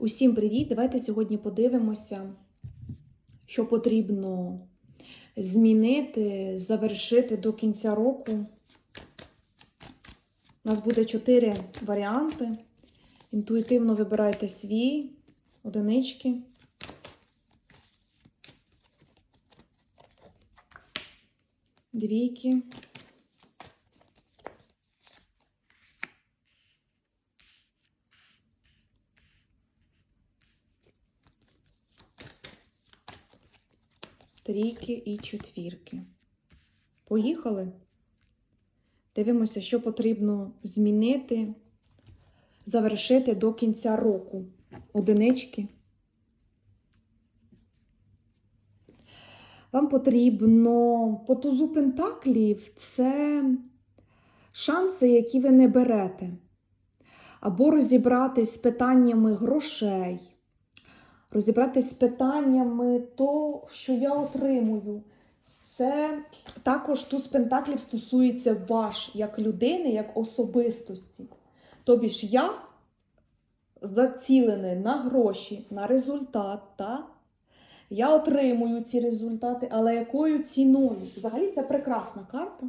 Усім привіт! Давайте сьогодні подивимося, що потрібно змінити, завершити до кінця року. У нас буде чотири варіанти. Інтуїтивно вибирайте свій, одинички. Двійки. Трійки і четвірки. Поїхали. Дивимося, що потрібно змінити, завершити до кінця року. Одинички. Вам потрібно по тузу пентаклів це шанси, які ви не берете. Або розібратись з питаннями грошей розібратися з питаннями то, що я отримую. Це також туз пентаклів стосується ваш як людини, як особистості. Тобі ж я зацілений на гроші, на результат. Та? Я отримую ці результати, але якою ціною? Взагалі це прекрасна карта.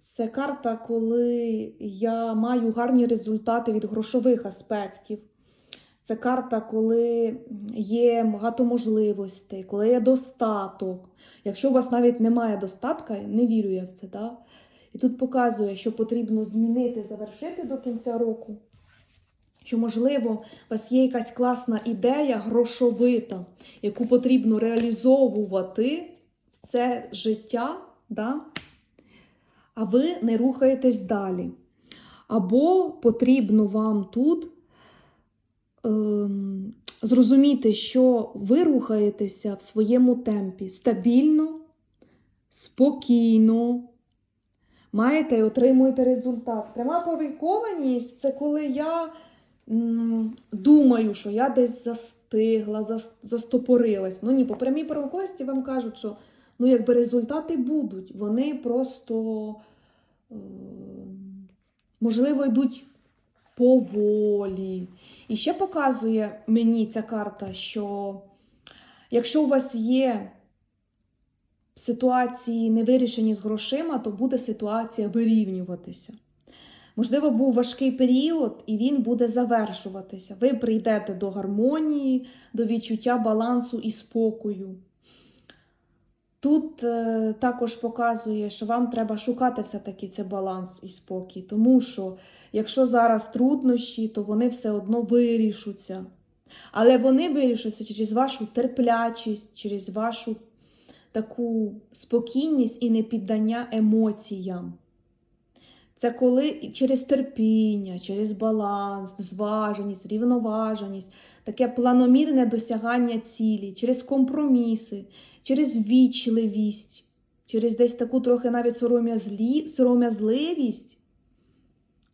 Це карта, коли я маю гарні результати від грошових аспектів. Це карта, коли є багато можливостей, коли є достаток. Якщо у вас навіть немає достатка, не вірю я в це. Да? І тут показує, що потрібно змінити, завершити до кінця року. Що, можливо, у вас є якась класна ідея грошовита, яку потрібно реалізовувати в це життя, да? а ви не рухаєтесь далі. Або потрібно вам тут зрозуміти, що ви рухаєтеся в своєму темпі стабільно, спокійно, маєте і отримуєте результат. Пряма повікованість це коли я м, думаю, що я десь застигла, зас- застопорилась. Ну ні, по прямій провокованості вам кажуть, що ну, якби результати будуть, вони просто, ем, можливо, йдуть поволі. І ще показує мені ця карта, що якщо у вас є ситуації не вирішені з грошима, то буде ситуація вирівнюватися. Можливо, був важкий період, і він буде завершуватися. Ви прийдете до гармонії, до відчуття балансу і спокою. Тут е, також показує, що вам треба шукати все-таки цей баланс і спокій, тому що якщо зараз труднощі, то вони все одно вирішуться. Але вони вирішуються через вашу терплячість, через вашу таку спокійність і непіддання емоціям. Це коли через терпіння, через баланс, зваженість, рівноваженість, таке планомірне досягання цілі, через компроміси, через вічливість, через десь таку трохи навіть сором'язливість,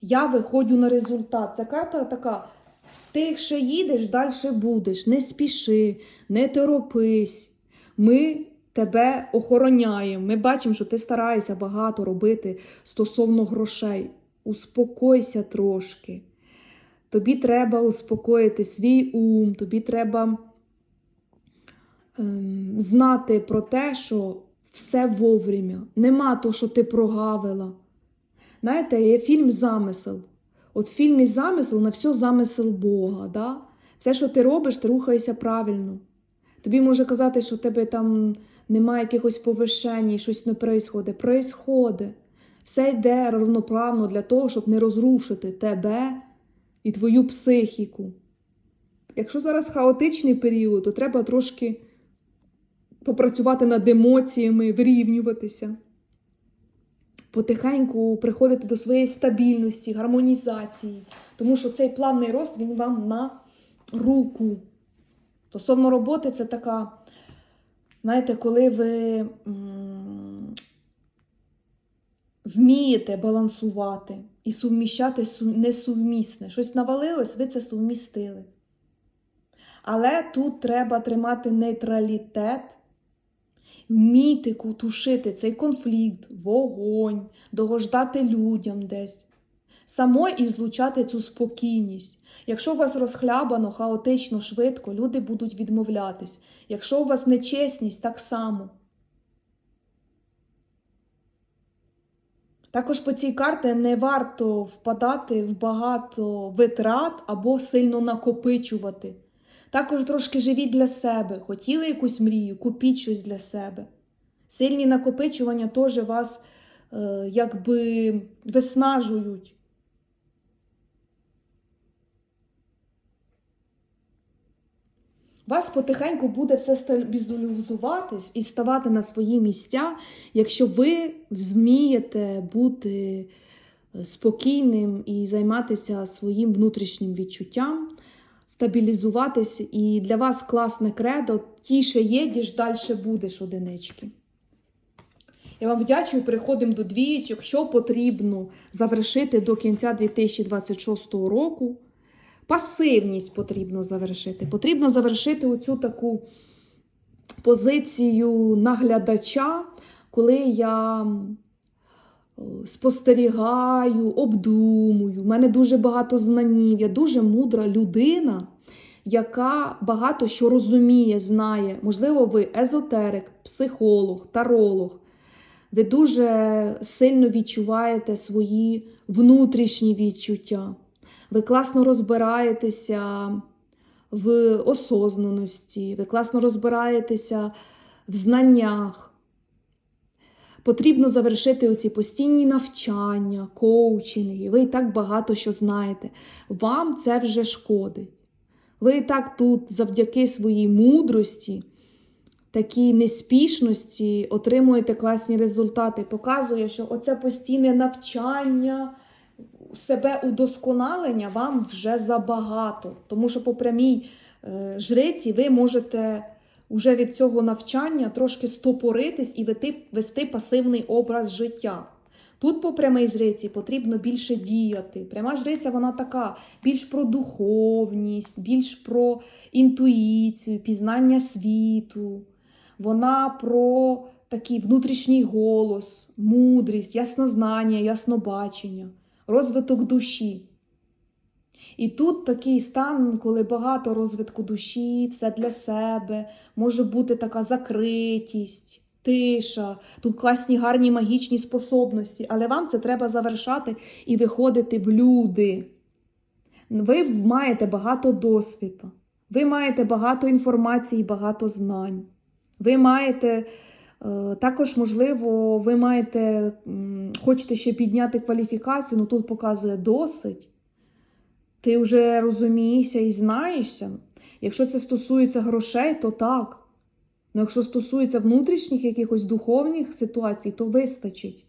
я виходжу на результат. Ця карта така: ти якщо їдеш, далі будеш. Не спіши, не торопись. Ми тебе охороняємо. Ми бачимо, що ти стараєшся багато робити стосовно грошей. Успокойся трошки. Тобі треба успокоїти свій ум, тобі треба ем, знати про те, що все вовремя. Нема того, що ти прогавила. Знаєте, є фільм Замисел. От в фільмі Замисел на все замисел Бога. Да? Все, що ти робиш, ти рухаєшся правильно. Тобі може казати, що в тебе там немає якихось повишень, щось не происходить. Происходить. Все йде равноправно для того, щоб не розрушити тебе і твою психіку. Якщо зараз хаотичний період, то треба трошки попрацювати над емоціями, вирівнюватися. Потихеньку приходити до своєї стабільності, гармонізації. Тому що цей плавний рост він вам на руку. Стосовно роботи, це така, знаєте, коли ви вмієте балансувати і суміщати су- несумісне. Щось навалилось, ви це сумістили. Але тут треба тримати нейтралітет, вміти тушити цей конфлікт, вогонь, догождати людям десь. Само і злучати цю спокійність. Якщо у вас розхлябано, хаотично, швидко, люди будуть відмовлятись. Якщо у вас нечесність, так само. Також по цій карті не варто впадати в багато витрат або сильно накопичувати. Також трошки живіть для себе. Хотіли якусь мрію, купіть щось для себе. Сильні накопичування теж вас е, якби виснажують. Вас потихеньку буде все стабілізуватись і ставати на свої місця, якщо ви змієте бути е, спокійним і займатися своїм внутрішнім відчуттям, стабілізуватись. І для вас класне кредо, тіше їдеш, далі будеш одинички. Я вам вдячую, переходимо до двієчок, що потрібно завершити до кінця 2026 року. Пасивність потрібно завершити. Потрібно завершити оцю таку позицію наглядача, коли я спостерігаю, обдумую. У мене дуже багато знанів. Я дуже мудра людина, яка багато що розуміє, знає. Можливо, ви езотерик, психолог, таролог. Ви дуже сильно відчуваєте свої внутрішні відчуття. Ви класно розбираєтеся в осознаності, ви класно розбираєтеся в знаннях. Потрібно завершити оці постійні навчання, коучинги. Ви і так багато що знаєте. Вам це вже шкодить. Ви і так тут, завдяки своїй мудрості, такій неспішності, отримуєте класні результати. Показує, що оце постійне навчання себе удосконалення вам вже забагато. Тому що по прямій е, жриці ви можете вже від цього навчання трошки стопоритись і вести, вести пасивний образ життя. Тут по прямій жриці потрібно більше діяти. Пряма жриця вона така, більш про духовність, більш про інтуїцію, пізнання світу. Вона про такий внутрішній голос, мудрість, яснознання, яснобачення розвиток душі. І тут такий стан, коли багато розвитку душі, все для себе, може бути така закритість, тиша, тут класні, гарні магічні способності, але вам це треба завершати і виходити в люди. Ви маєте багато досвіду, ви маєте багато інформації, багато знань. Ви маєте. Е, Також, можливо, ви маєте, хочете ще підняти кваліфікацію, ну тут показує досить. Ти вже розумієшся і знаєшся. Якщо це стосується грошей, то так. Ну, якщо стосується внутрішніх якихось духовних ситуацій, то вистачить.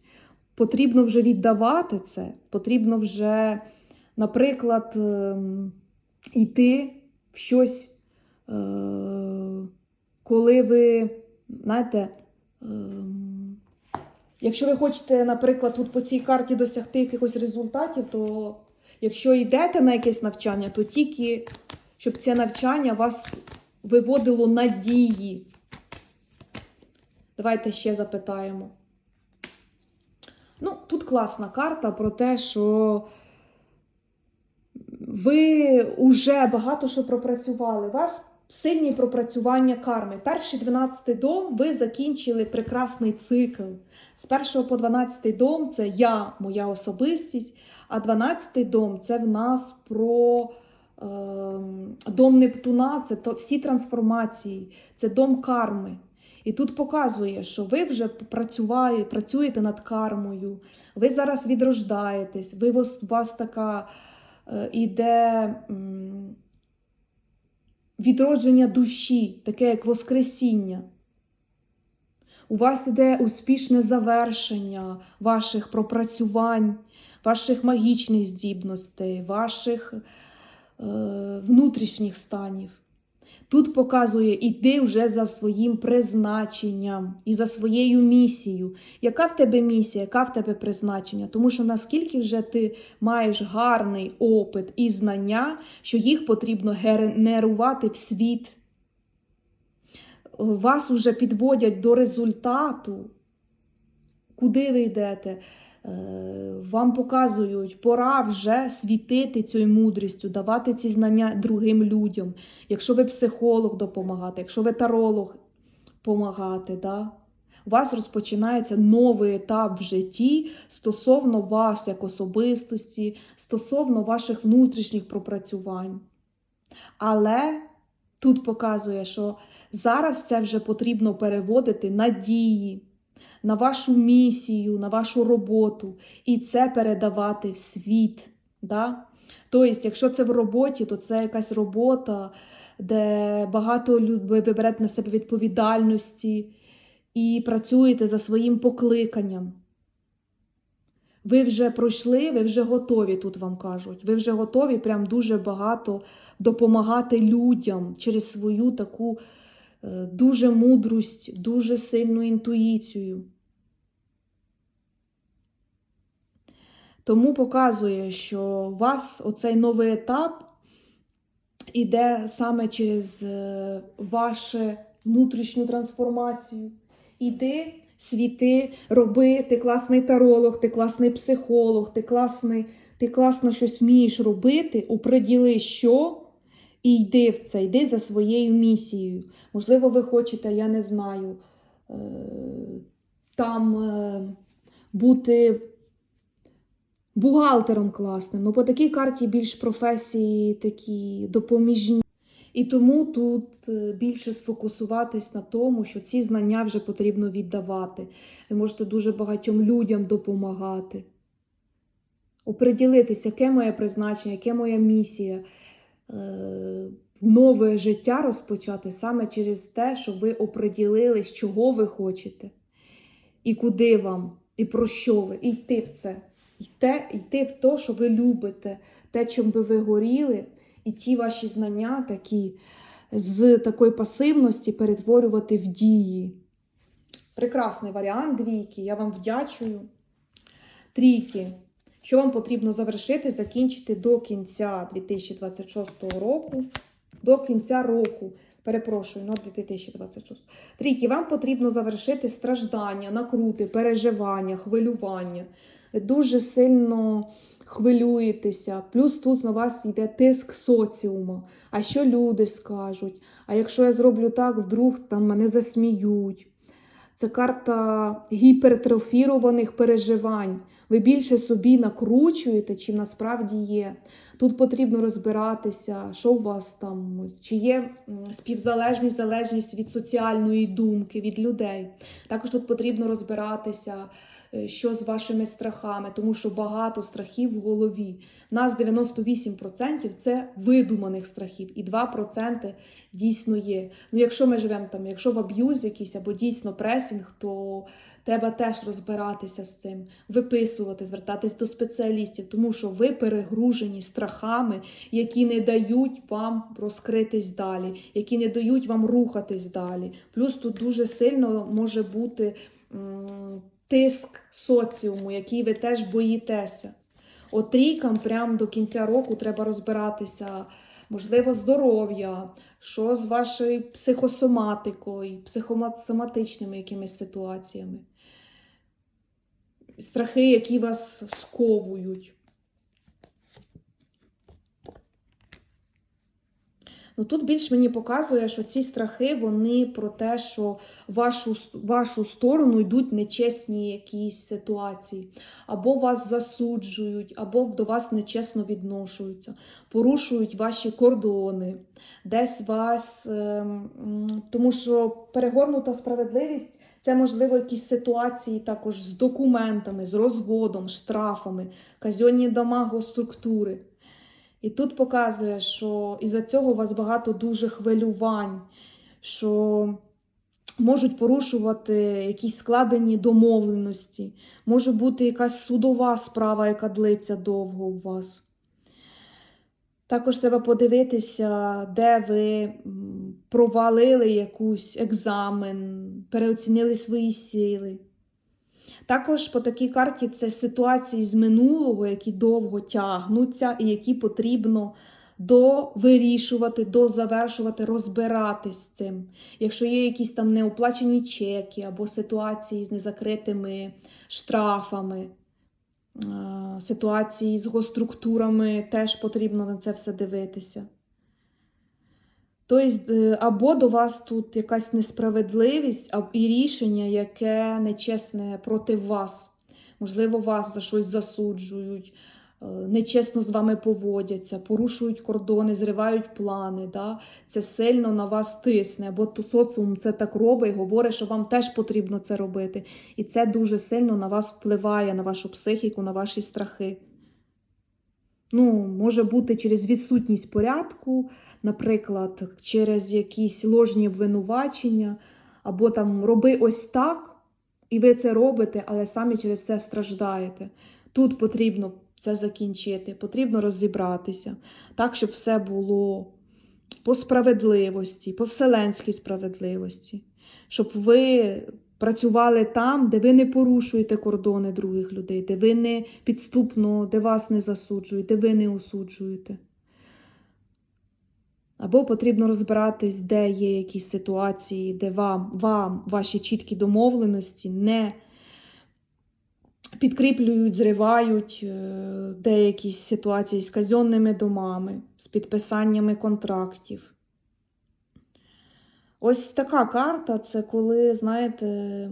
Потрібно вже віддавати це, потрібно вже, наприклад, ем, йти в щось, е, коли ви, знаєте, Якщо ви хочете, наприклад, тут по цій карті досягти якихось результатів, то якщо йдете на якесь навчання, то тільки щоб це навчання вас виводило на дії. Давайте ще запитаємо. Ну, тут класна карта про те, що ви вже багато що пропрацювали. Вас сильні пропрацювання карми. Перший 12 дом ви закінчили прекрасний цикл. З 1 по 12 дом це я, моя особистість, а 12 дом це в нас про е, дом Нептуна, це то, всі трансформації, це дом карми. І тут показує, що ви вже працювали, працюєте над кармою, ви зараз відрождаєтесь, ви у вас така е, іде. М, відродження душі, таке як Воскресіння. У вас іде успішне завершення ваших пропрацювань, ваших магічних здібностей, ваших е, внутрішніх станів. Тут показує, іди вже за своїм призначенням і за своєю місією. Яка в тебе місія, яка в тебе призначення? Тому що наскільки вже ти маєш гарний опит і знання, що їх потрібно генерувати в світ. Вас вже підводять до результату, куди ви йдете. Е, Вам показують, пора вже світити цією мудрістю, давати ці знання другим людям. Якщо ви психолог допомагати, якщо ви таролог допомагати, да? у вас розпочинається новий етап в житті стосовно вас як особистості, стосовно ваших внутрішніх пропрацювань. Але тут показує, що зараз це вже потрібно переводити на дії, на вашу місію, на вашу роботу і це передавати в світ. Да? Тобто, якщо це в роботі, то це якась робота, де багато людей ви берете на себе відповідальності і працюєте за своїм покликанням. Ви вже пройшли, ви вже готові, тут вам кажуть. Ви вже готові прям дуже багато допомагати людям через свою таку дуже мудрость, дуже сильну інтуїцію. Тому показує, що у вас оцей новий етап іде саме через е, вашу внутрішню трансформацію. Іди, світи, роби, ти класний таролог, ти класний психолог, ти класний, ти класно щось вмієш робити, оприділи, що, і йди в це, йди за своєю місією. Можливо, ви хочете, я не знаю, е, там е, бути бухгалтером класним. Ну, по такій карті більш професії такі допоміжні. І тому тут е, більше сфокусуватись на тому, що ці знання вже потрібно віддавати. Ви можете дуже багатьом людям допомагати. Оприділитись, яке моє призначення, яке моя місія. Е, Нове життя розпочати саме через те, що ви оприділились, чого ви хочете, і куди вам, і про що ви, і йти в це. Йти, йти в те, що ви любите, те, чим би ви горіли, і ті ваші знання такі з такої пасивності перетворювати в дії. Прекрасний варіант двійки. Я вам вдячую. Трійки. Що вам потрібно завершити, закінчити до кінця 2026 року. До кінця року. Перепрошую, ну 2026. Трійки, вам потрібно завершити страждання, накрути, переживання, хвилювання. Дуже сильно хвилюєтеся. Плюс тут на вас йде тиск соціуму. А що люди скажуть? А якщо я зроблю так, вдруг там мене засміють. Це карта гіпертрофірованих переживань. Ви більше собі накручуєте, чим насправді є. Тут потрібно розбиратися, що у вас там, чи є співзалежність, залежність від соціальної думки, від людей. Також тут потрібно розбиратися, що з вашими страхами, тому що багато страхів в голові. У нас 98% це видуманих страхів, і 2% дійсно є. Ну, якщо ми живемо там, якщо в аб'юз якийсь або дійсно пресінг, то треба теж розбиратися з цим, виписувати, звертатись до спеціалістів, тому що ви перегружені страхами, які не дають вам розкритись далі, які не дають вам рухатись далі. Плюс тут дуже сильно може бути тиск соціуму, який ви теж боїтеся. От трійкам прямо до кінця року треба розбиратися, можливо, здоров'я, що з вашою психосоматикою, психосоматичними якимись ситуаціями. Страхи, які вас сковують. Ну тут більш мені показує, що ці страхи вони про те, що вашу, вашу сторону йдуть нечесні якісь ситуації, або вас засуджують, або до вас нечесно відношуються, порушують ваші кордони, десь вас, ем, тому що перегорнута справедливість. Це, можливо, якісь ситуації також з документами, з розводом, штрафами, казьонні дома госструктури. І тут показує, що із-за цього у вас багато дуже хвилювань, що можуть порушувати якісь складені домовленості, може бути якась судова справа, яка длиться довго у вас. Також треба подивитися, де ви провалили якийсь екзамен, переоцінили свої сили. Також по такій карті це ситуації з минулого, які довго тягнуться, і які потрібно довирішувати, дозавершувати, розбиратись з цим. Якщо є якісь там неоплачені чеки або ситуації з незакритими штрафами, е, ситуації з госструктурами, теж потрібно на це все дивитися. Тобто, е, або до вас тут якась несправедливість і рішення, яке нечесне проти вас. Можливо, вас за щось засуджують, е, нечесно з вами поводяться, порушують кордони, зривають плани. Да? Це сильно на вас тисне, або то соціум це так робить говорить, що вам теж потрібно це робити. І це дуже сильно на вас впливає, на вашу психіку, на ваші страхи. Ну, може бути через відсутність порядку, наприклад, через якісь ложні обвинувачення, або там роби ось так, і ви це робите, але самі через це страждаєте. Тут потрібно це закінчити, потрібно розібратися, так, щоб все було по справедливості, по вселенській справедливості, щоб ви працювали там, де ви не порушуєте кордони других людей, де ви не підступно, де вас не засуджують, де ви не осуджуєте. Або потрібно розбиратись, де є якісь ситуації, де вам, вам ваші чіткі домовленості не підкріплюють, зривають, е, де якісь ситуації з казенними домами, з підписаннями контрактів. Ось така карта це коли, знаєте,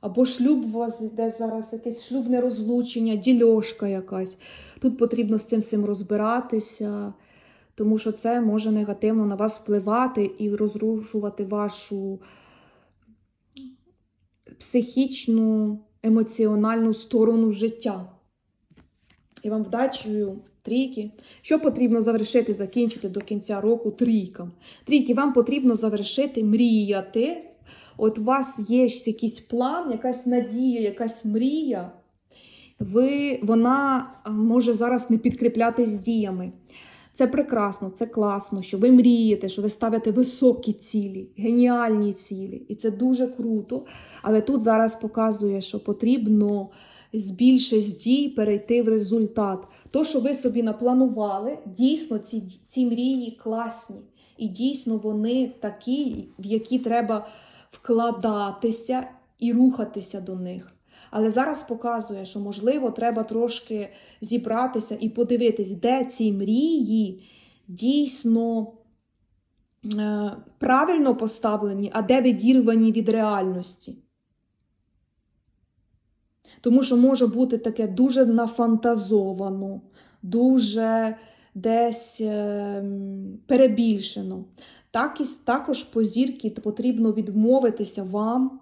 або шлюб у вас йде зараз, якесь шлюбне розлучення, дільошка якась. Тут потрібно з цим всім розбиратися, тому що це може негативно на вас впливати і розрушувати вашу психічну, емоціональну сторону життя. І вам вдачею трійки. Що потрібно завершити, закінчити до кінця року трійкам? Трійки, вам потрібно завершити мріяти. От у вас є якийсь план, якась надія, якась мрія. Ви, вона може зараз не підкріплятись діями. Це прекрасно, це класно, що ви мрієте, що ви ставите високі цілі, геніальні цілі. І це дуже круто. Але тут зараз показує, що потрібно з більше з дій перейти в результат. То, що ви собі напланували, дійсно ці, ці мрії класні. І дійсно вони такі, в які треба вкладатися і рухатися до них. Але зараз показує, що можливо треба трошки зібратися і подивитись, де ці мрії дійсно е, правильно поставлені, а де відірвані від реальності. Тому що може бути таке дуже нафантазовано, дуже десь е, перебільшено. Так і, також по зірки потрібно відмовитися вам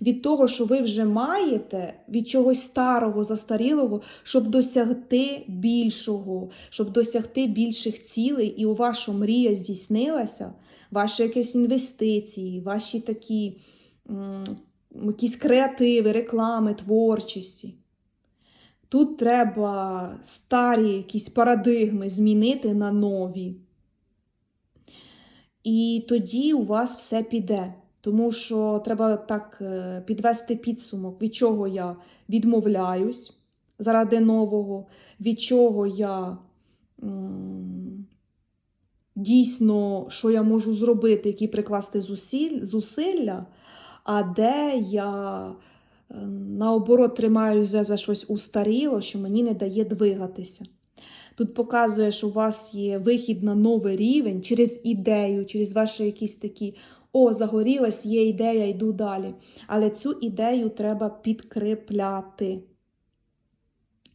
від того, що ви вже маєте, від чогось старого, застарілого, щоб досягти більшого, щоб досягти більших цілей, і у вашу мрія здійснилася, ваші якісь інвестиції, ваші такі якісь креативи, реклами, творчості. Тут треба старі якісь парадигми змінити на нові. І тоді у вас все піде. Тому що треба так е, підвести підсумок, від чого я відмовляюсь заради нового, від чого я дійсно, що я можу зробити, які прикласти зусиль, зусилля, а де я е, наоборот тримаюся за щось устаріло, що мені не дає двигатися. Тут показує, що у вас є вихід на новий рівень через ідею, через ваші якісь такі о, загорілась, є ідея, йду далі. Але цю ідею треба підкріпляти.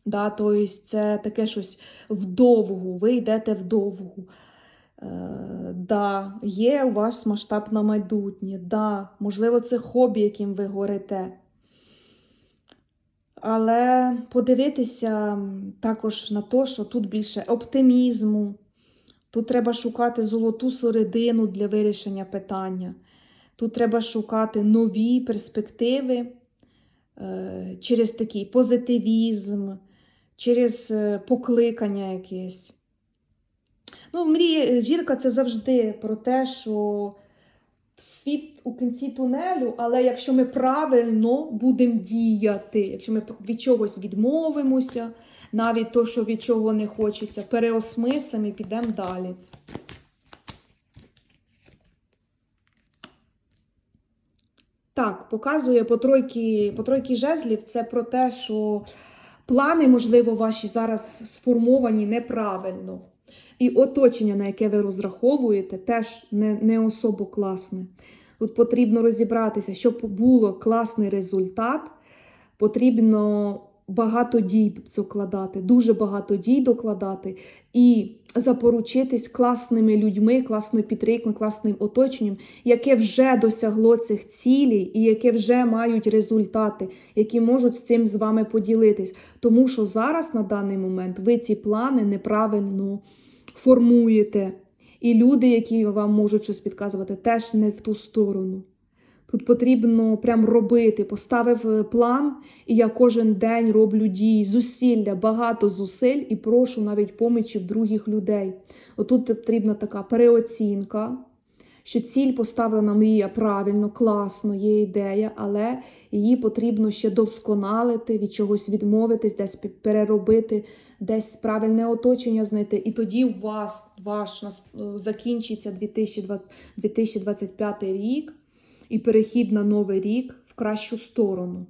Да, тобто це таке щось вдовгу, ви йдете вдовгу. Е, да, є у вас масштаб на майбутнє, да, можливо, це хобі, яким ви горите. Але подивитися також на те, що тут більше оптимізму, тут треба шукати золоту середину для вирішення питання. Тут треба шукати нові перспективи е, через такий позитивізм, через е, покликання якесь. Ну, мрія, зірка це завжди про те, що світ у кінці тунелю, але якщо ми правильно будемо діяти, якщо ми від чогось відмовимося, навіть то, що від чого не хочеться, переосмислимо і підемо далі. Так, показує по тройки, по тройки жезлів, це про те, що Плани, можливо, ваші зараз сформовані неправильно. І оточення, на яке ви розраховуєте, теж не, не особо класне. Тут потрібно розібратися, щоб було класний результат, потрібно багато дій докладати, дуже багато дій докладати і запоручитись класними людьми, класною підтримкою, класним оточенням, яке вже досягло цих цілей і яке вже мають результати, які можуть з цим з вами поділитись. Тому що зараз на даний момент ви ці плани неправильно формуєте. І люди, які вам можуть щось підказувати, теж не в ту сторону. Тут потрібно прям робити. Поставив е, план, і я кожен день роблю дії, зусилля, багато зусиль і прошу навіть помічі в других людей. Отут потрібна така переоцінка, що ціль поставлена мрія правильно, класно, є ідея, але її потрібно ще довсконалити, від чогось відмовитись, десь переробити, десь правильне оточення знайти. І тоді у вас ваш е, закінчиться 2025 рік і перехід на новий рік в кращу сторону.